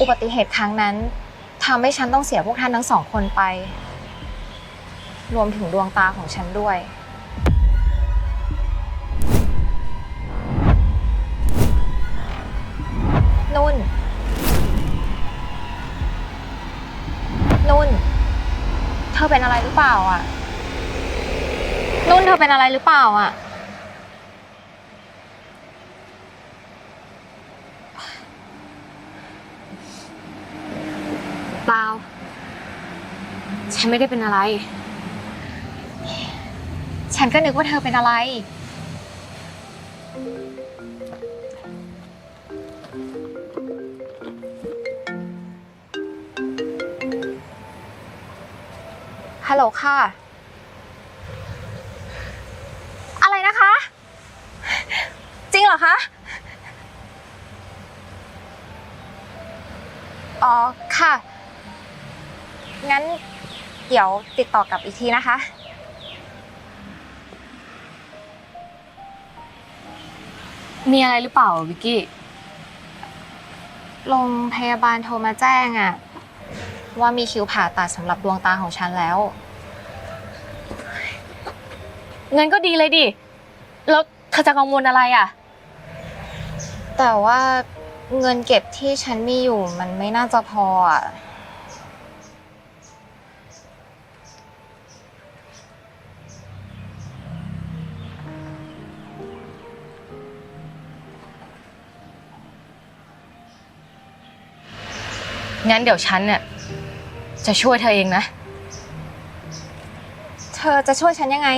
อุบัติเหตุครั้งนั้นทำให้ฉันต้องเสียพวกท่านทั้งสองคนไป รวมถึงดวงตาของฉันด้วย นุ่น นุ่น เธอเป็นอะไรหรือเปล่าอะ นุ่นเธอเป็นอะไรหรือเปล่าอะ เปล่า ฉันไม่ได้เป็นอะไร ฉันก็นึกว่าเธอเป็นอะไร ฮัลโหลค่ะ อะไรนะคะ จริงเหรอคะ อ๋อ ค่ะ งั้น เดี๋ยวติดต่อกลับอีกทีนะคะ มีอะไรหรือเปล่าวิกกี้ โรงพยาบาลโทรมาแจ้งอะว่ามีคิวผ่าตัดสำหรับดวงตาของฉันแล้วเงินก็ดีเลยดิ แล้วเธอจะกังวลอะไรอะ แต่ว่าเงินเก็บที่ฉันมีอยู่มันไม่น่าจะพออะ งั้นเดี๋ยวฉันเนี่ยจะช่วยเธอเองนะ เธอจะช่วยฉันยังไง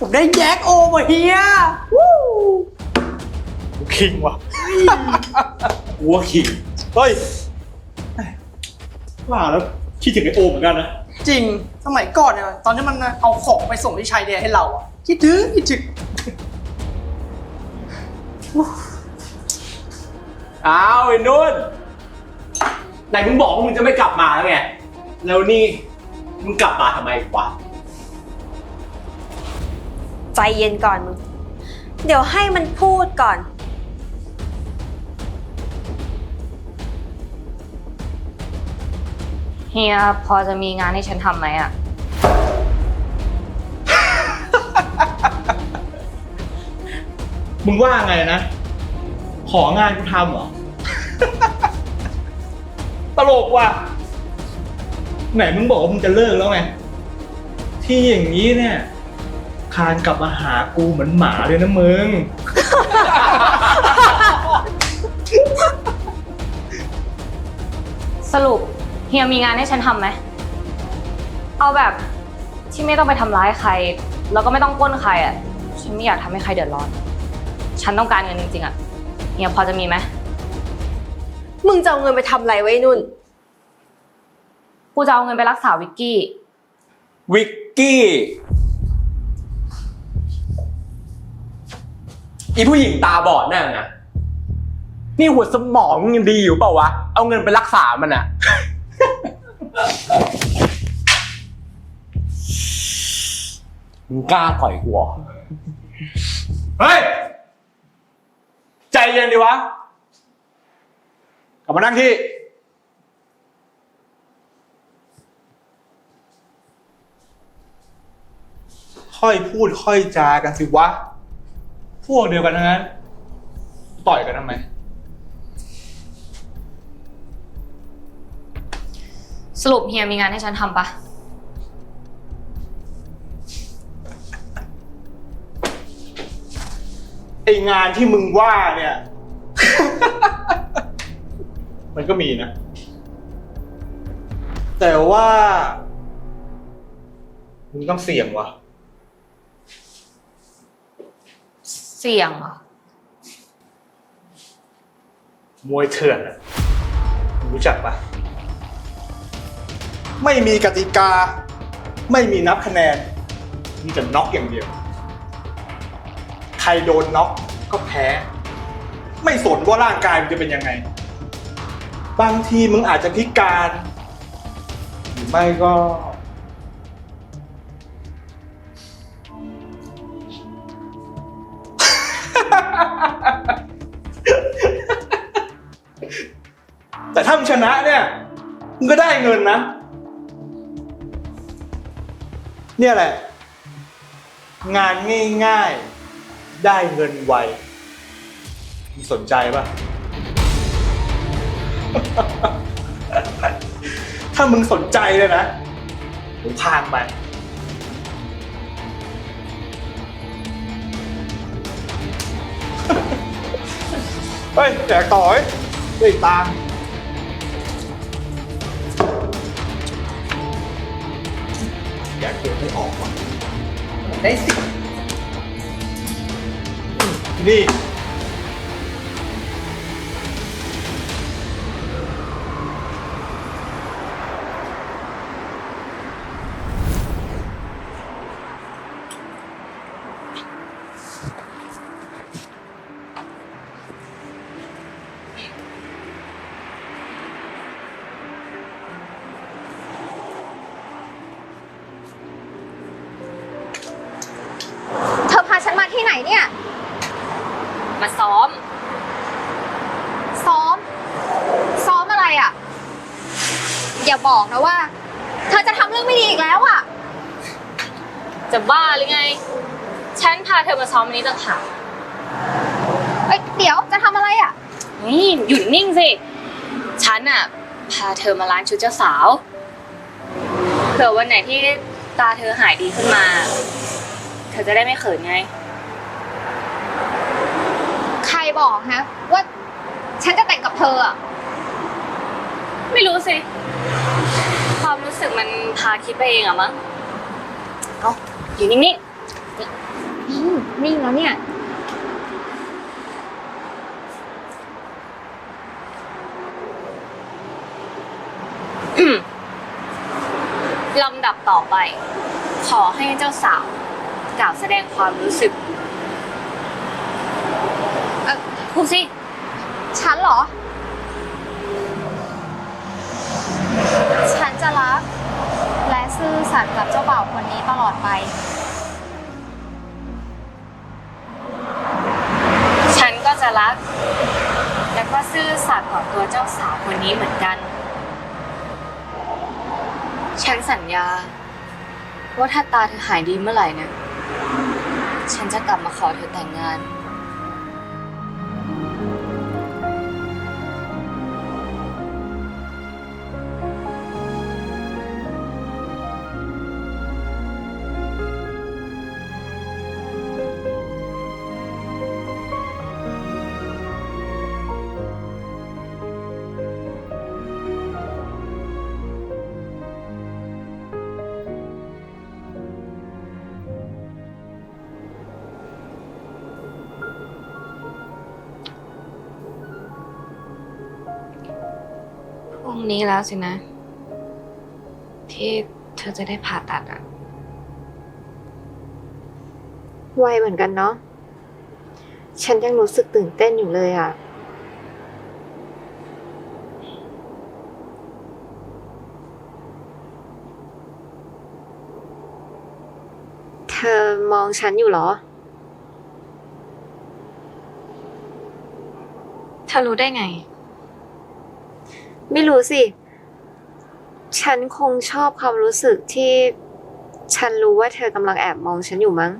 ผมได้แยกโอมาเฮียวู้คิงว่ะวัวคิงเฮ้ยว่าแล้วคิดถึงไอโอเหมือนกันนะจริงสมัยก่อนเนี่ยตอนที่มันเอาของไปส่งที่ชายแดนให้เราอะคิดถึงคิดถึงอ้าวไอ้นุ่นไหนมึงบอกว่ามึงจะไม่กลับมาแล้วไงแล้วนี่มึงกลับมาทำไมวะ ใจเย็นก่อนมึง เดี๋ยวให้มันพูดก่อน เฮียพอจะมีงานให้ฉันทำไหมอะ มึงว่าไงนะ ของานกูทำเหรอ ตลกว่ะ ไหนมึงบอกว่ามึงจะเลิกแล้วไง ที่อย่างนี้เนี่ย คานกลับมาหากูเหมือนหมาเลยนะมึง สรุปเฮียมีงานให้ฉันทำไหม เอาแบบที่ไม่ต้องไปทำร้ายใคร แล้วก็ไม่ต้องปล้นใครอะ ฉันไม่อยากทำให้ใครเดือดร้อน ฉันต้องการเงินจริงๆอะเฮียพอจะมีไหม มึงจะเอาเงินไปทำอะไรไว้นุ่น กูจะเอาเงินไปรักษาวิกกี้ วิกกี้ อีผู้หญิงตาบอดนั่นนะนี่หัวสมองมึงยังดีอยู่เปล่าวะ เอาเงินไปรักษามันอะมึงกล้าต่อยกูเหรอเฮ้ย ใจเย็นดีวะ กลับมานั่งที่ ค่อยพูดค่อยจากันสิวะพ วกเดียวกันทั้งนั้น ต่อยกันทำไม สรุปเฮียมีงานให้ฉันทำปะไองานที่มึงว่าเนี่ย มันก็มีนะ แต่ว่า มึงต้องเสี่ยงว่ะ เสี่ยงเหรอมวยเถื่อนอะมึงรู้จักปะไม่มีกติกา ไม่มีนับคะแนน มีแต่น็อกอย่างเดียว ใครโดนน็อกก็แพ้ ไม่สนว่าร่างกายมันจะเป็นยังไง บางทีมึงอาจจะพิการ หรือไม่ก็ แต่ถ้ามึงชนะเนี่ยมึงก็ได้เงินนะ เนี่ยแหละ งานง่ายๆ ได้เงินไวมึงสนใจปะถ้ามึงสนใจเลยนะมึงพางไป ฮ้ยแจกต่อยได้ตังค์แกเกิดไม่ออกว่ะได้สิ นี่ จะบ้าหรือไง ฉันพาเธอมาซ้อมวันนี้ต่างหากเอ้ยเดี๋ยวจะทำอะไรอะ่ะ นี่หยุดนิ่งสิ ฉันอะพาเธอมาร้านชุดเจ้าสาว เผื่อวันไหนที่ตาเธอหายดีขึ้นมา เธอจะได้ไม่เขินไง ใครบอกฮะ ว่าฉันจะแต่งกับเธออะไม่รู้สิ ความรู้สึกมันพาคิดไปเองอะมั้ง เอา อยู่นิ่งอืมนิ่งแล้วเนี่ย ลำดับต่อไป ขอให้เจ้าสาวกล่าวแสดงความรู้สึกเอ่อพูดสิ ฉันเหรอ ฉันจะรัก และซื่อสัตย์กับเจ้าบ่าวคนนี้ตลอดไป จะรัก และก็ซื่อสัตย์ต่อตัวเจ้าสาวคนนี้เหมือนกัน ฉันสัญญา ว่าถ้าตาเธอหายดีเมื่อไหร่นะ ฉันจะกลับมาขอเธอแต่งงาน งนี้แล้วสินะ ที่เธอจะได้ผ่าตัดอะไวเหมือนกันเนาะ ฉันยังรู้สึกตื่นเต้นอยู่เลยอะ่ะเธอมองฉันอยู่เหรอ เธอรู้ได้ไง ไม่รู้สิ ฉันคงชอบความรู้สึกที่ฉันรู้ว่าเธอกำลังแอบมองฉันอยู่มั้ง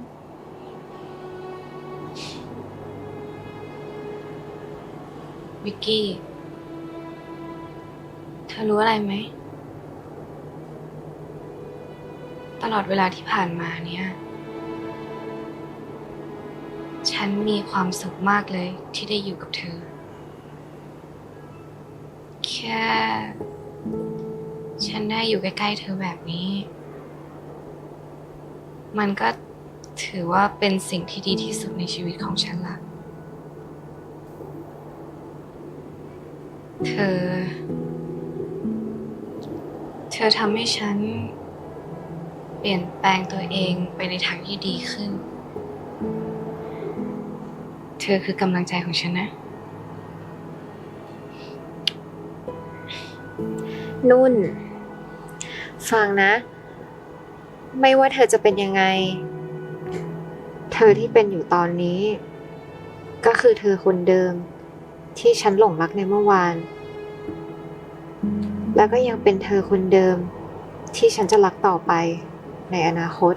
วิกกี้ เธอรู้อะไรไหม ตลอดเวลาที่ผ่านมาเนี่ย ฉันมีความสุขมากเลยที่ได้อยู่กับเธอ ค่ ฉันได้อยู่ใกล้ ๆ เธอแบบนี้ มันก็ถือว่าเป็นสิ่งที่ดีที่สุดในชีวิตของฉันละ เธอ เธอทำให้ฉัน เปลี่ยนแปลงตัวเองไปในทางที่ดีขึ้น เธอคือกำลังใจของฉันนะ นุ่น ฟังนะ ไม่ว่าเธอจะเป็นยังไง เธอที่เป็นอยู่ตอนนี้ ก็คือเธอคนเดิม ที่ฉันหลงรักในเมื่อวาน แล้วก็ยังเป็นเธอคนเดิม ที่ฉันจะรักต่อไปในอนาคต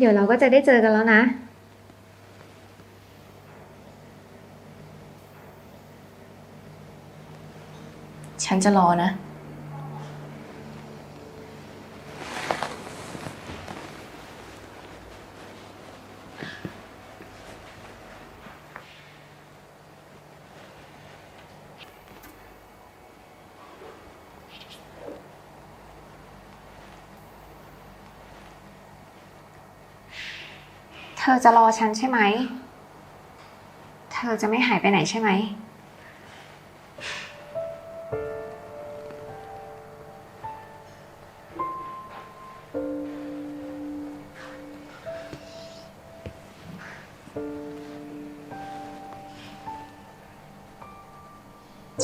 เดี๋ยวเราก็จะได้เจอกันแล้วนะ ฉันจะรอนะ อจะรอฉันใช่ไหม เธอจะไม่หายไปไหนใช่ไหม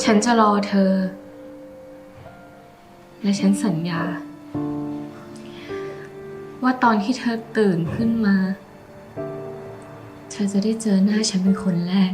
ฉันจะรอเธอ และฉันสัญญา ว่าตอนที่เธอตื่นขึ้นมา เธอจะได้เจอหน้าฉันเป็นคนแรก